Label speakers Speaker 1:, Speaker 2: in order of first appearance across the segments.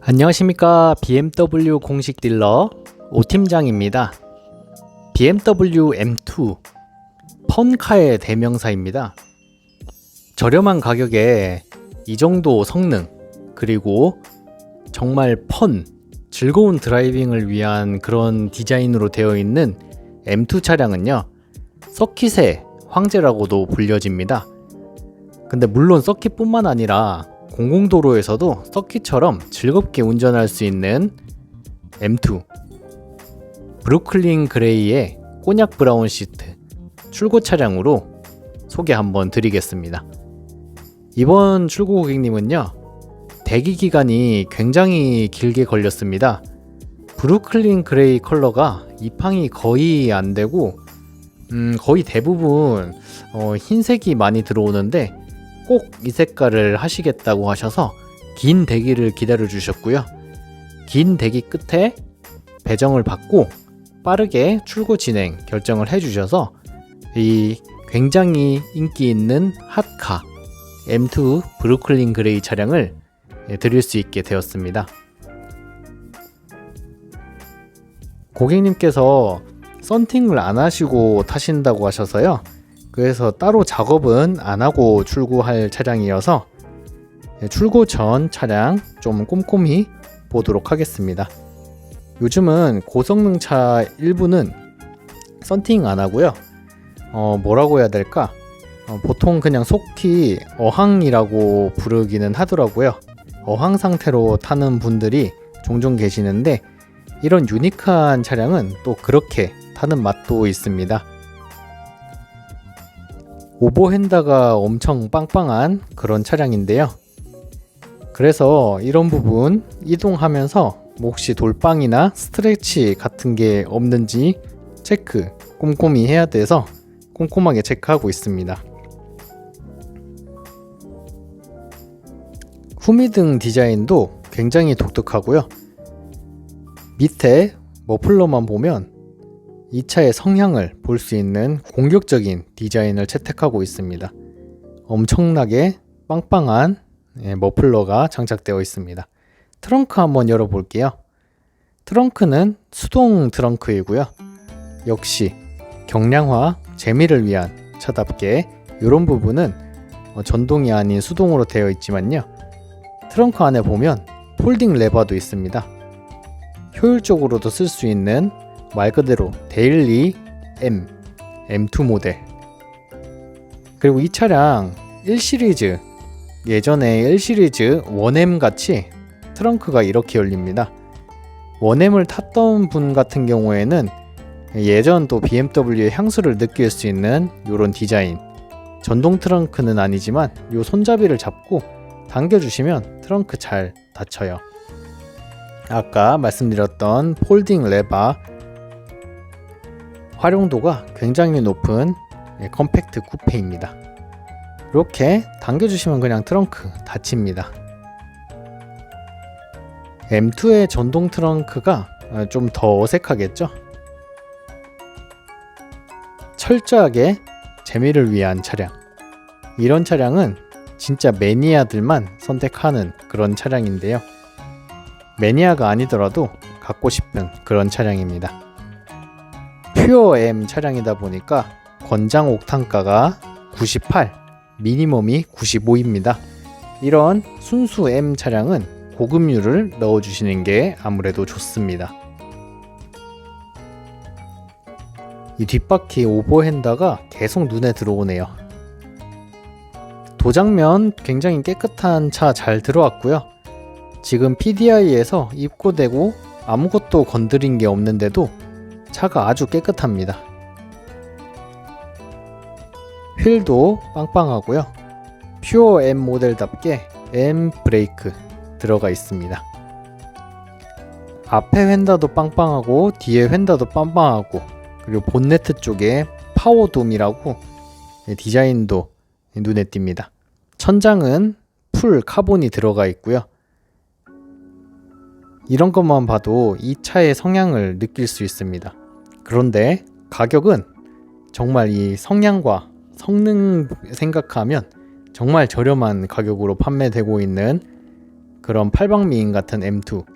Speaker 1: 안녕하십니까 BMW 공식 딜러 오팀장입니다. BMW M2 펀카의 대명사입니다. 저렴한 가격에 이 정도 성능 그리고 정말 펀 즐거운 드라이빙을 위한 그런 디자인으로 되어 있는 M2 차량은요 서킷의 황제라고도 불려집니다. 근데 물론 서킷뿐만 아니라 공공도로에서도 서킷처럼 즐겁게 운전할 수 있는 M2 브루클린 그레이의 꼬냑 브라운 시트 출고 차량으로 소개 한번 드리겠습니다. 이번 출고 고객님은요 대기 기간이 굉장히 길게 걸렸습니다. 브루클린 그레이 컬러가 입항이 거의 안 되고 음, 거의 대부분 어, 흰색이 많이 들어오는데 꼭 이 색깔을 하시겠다고 하셔서 긴 대기를 기다려 주셨고요. 긴 대기 끝에 배정을 받고 빠르게 출고 진행 결정을 해 주셔서 이 굉장히 인기 있는 핫카 M2 브루클린 그레이 차량을 예, 드릴 수 있게 되었습니다. 고객님께서 썬팅을 안 하시고 타신다고 하셔서요. 그래서 따로 작업은 안 하고 출고할 차량이어서 예, 출고 전 차량 좀 꼼꼼히 보도록 하겠습니다. 요즘은 고성능 차 일부는 썬팅 안 하고요. 어, 뭐라고 해야 될까? 어, 보통 그냥 속히 어항이라고 부르기는 하더라고요. 어항 상태로 타는 분들이 종종 계시는데 이런 유니크한 차량은 또 그렇게 타는 맛도 있습니다. 오버핸다가 엄청 빵빵한 그런 차량인데요. 그래서 이런 부분 이동하면서 뭐 혹시 돌빵이나 스트레치 같은 게 없는지 체크 꼼꼼히 해야 돼서 꼼꼼하게 체크하고 있습니다. 후미등 디자인도 굉장히 독특하고요. 밑에 머플러만 보면 이 차의 성향을 볼 수 있는 공격적인 디자인을 채택하고 있습니다. 엄청나게 빵빵한 예, 머플러가 장착되어 있습니다. 트렁크 한번 열어볼게요. 트렁크는 수동 트렁크이고요. 역시 경량화 재미를 위한 차답게 이런 부분은 어, 전동이 아닌 수동으로 되어 있지만요. 트렁크 안에 보면 폴딩 레버도 있습니다. 효율적으로도 쓸 수 있는 말 그대로 데일리 M, M2 모델. 그리고 이 차량 1 시리즈 예전에 1 시리즈 1M 같이 트렁크가 이렇게 열립니다. 1M을 탔던 분 같은 경우에는 예전 또 BMW의 향수를 느낄 수 있는 이런 디자인. 전동 트렁크는 아니지만 이 손잡이를 잡고 당겨주시면 트렁크 잘 닫혀요. 아까 말씀드렸던 폴딩 레바 활용도가 굉장히 높은 예, 컴팩트 쿠페입니다. 이렇게 당겨주시면 그냥 트렁크 닫힙니다. M2의 전동 트렁크가 어, 좀더 어색하겠죠? 철저하게 재미를 위한 차량. 이런 차량은 진짜 매니아들만 선택하는 그런 차량인데요. 매니아가 아니더라도 갖고 싶은 그런 차량입니다. 퓨어 M 차량이다 보니까 권장 옥탄가가 98, 미니멈이 95입니다. 이런 순수 M 차량은 고급류를 넣어주시는 게 아무래도 좋습니다. 이 뒷바퀴 오버핸다가 계속 눈에 들어오네요. 도장면 굉장히 깨끗한 차 잘 들어왔고요. 지금 PDI에서 입고되고 아무것도 건드린 게 없는데도 차가 아주 깨끗합니다. 휠도 빵빵하고요. 퓨어 M 모델답게 M 브레이크 들어가 있습니다. 앞에 휀다도 빵빵하고 뒤에 휀다도 빵빵하고 그리고 본네트 쪽에 파워돔이라고 디자인도 눈에 띕니다. 천장은 풀 카본이 들어가 있고요. 이런 것만 봐도 이 차의 성향을 느낄 수 있습니다. 그런데 가격은 정말 이 성향과 성능 생각하면 정말 저렴한 가격으로 판매되고 있는 그런 팔방미인 같은 M2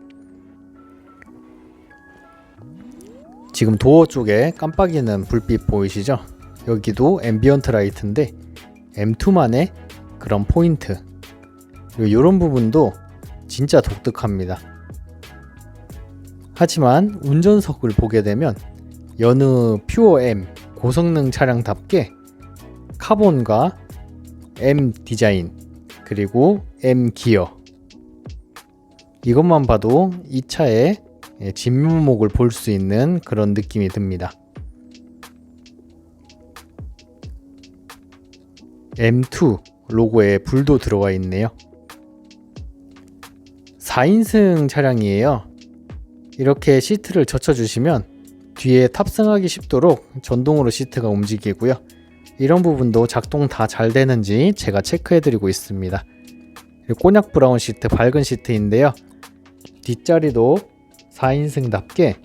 Speaker 1: 지금 도어 쪽에 깜빡이는 불빛 보이시죠? 여기도 앰비언트 라이트인데 M2만의 그런 포인트 그리고 이런 부분도 진짜 독특합니다. 하지만 운전석을 보게 되면 여느 퓨어 M 고성능 차량답게 카본과 M 디자인 그리고 M 기어 이것만 봐도 이 차의 예, 진면목을 볼 수 있는 그런 느낌이 듭니다. M2 로고에 불도 들어가 있네요. 4인승 차량이에요. 이렇게 시트를 젖혀주시면 뒤에 탑승하기 쉽도록 전동으로 시트가 움직이고요. 이런 부분도 작동 다 잘 되는지 제가 체크해드리고 있습니다. 꼬냑 브라운 시트, 밝은 시트인데요. 뒷자리도 4인승답게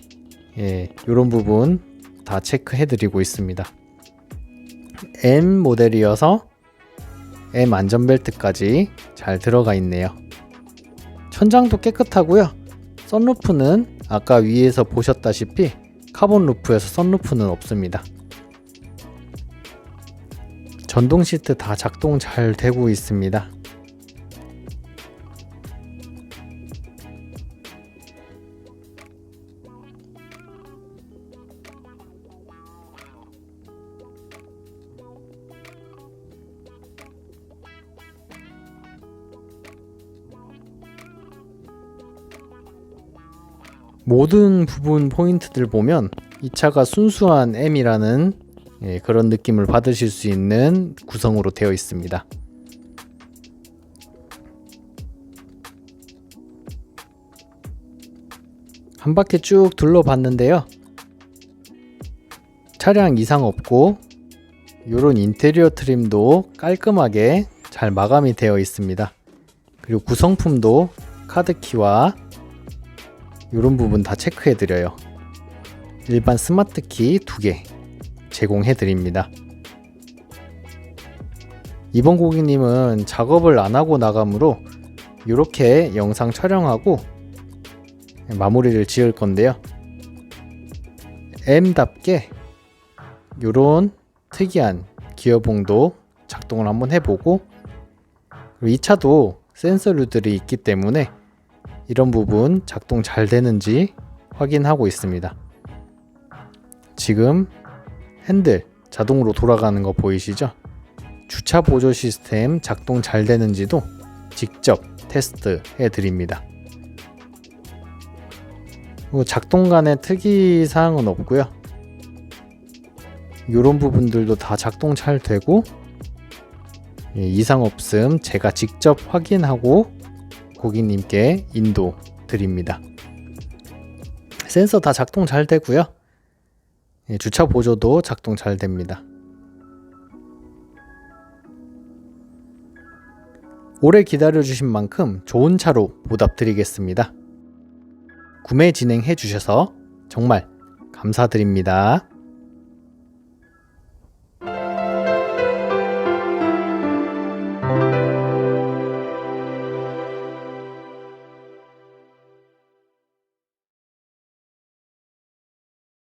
Speaker 1: 예, 이런 부분 다 체크해드리고 있습니다. M 모델이어서 M 안전벨트까지 잘 들어가 있네요. 천장도 깨끗하고요. 썬루프는 아까 위에서 보셨다시피 카본 루프에서 썬루프는 없습니다. 전동 시트 다 작동 잘 되고 있습니다. 모든 부분 포인트들 보면 이 차가 순수한 M이라는 예, 그런 느낌을 받으실 수 있는 구성으로 되어 있습니다. 한 바퀴 쭉 둘러봤는데요. 차량 이상 없고 이런 인테리어 트림도 깔끔하게 잘 마감이 되어 있습니다. 그리고 구성품도 카드키와 이런 부분 다 체크해 드려요. 일반 스마트 키두개 제공해 드립니다. 이번 고객님은 작업을 안 하고 나가므로 이렇게 영상 촬영하고 마무리를 지을 건데요. M답게 이런 특이한 기어봉도 작동을 한번 해보고 이 차도 센서류들이 있기 때문에 이런 부분 작동 잘 되는지 확인하고 있습니다. 지금 핸들 자동으로 돌아가는 거 보이시죠? 주차 보조 시스템 작동 잘 되는지도 직접 테스트 해 드립니다. 작동 간의 특이 사항은 없고요. 이런 부분들도 다 작동 잘 되고 예, 이상 없음 제가 직접 확인하고 고객님께 인도 드립니다. 센서 다 작동 잘 되고요. 예, 주차 보조도 작동 잘 됩니다. 오래 기다려주신 만큼 좋은 차로 보답드리겠습니다. 구매 진행해 주셔서 정말 감사드립니다.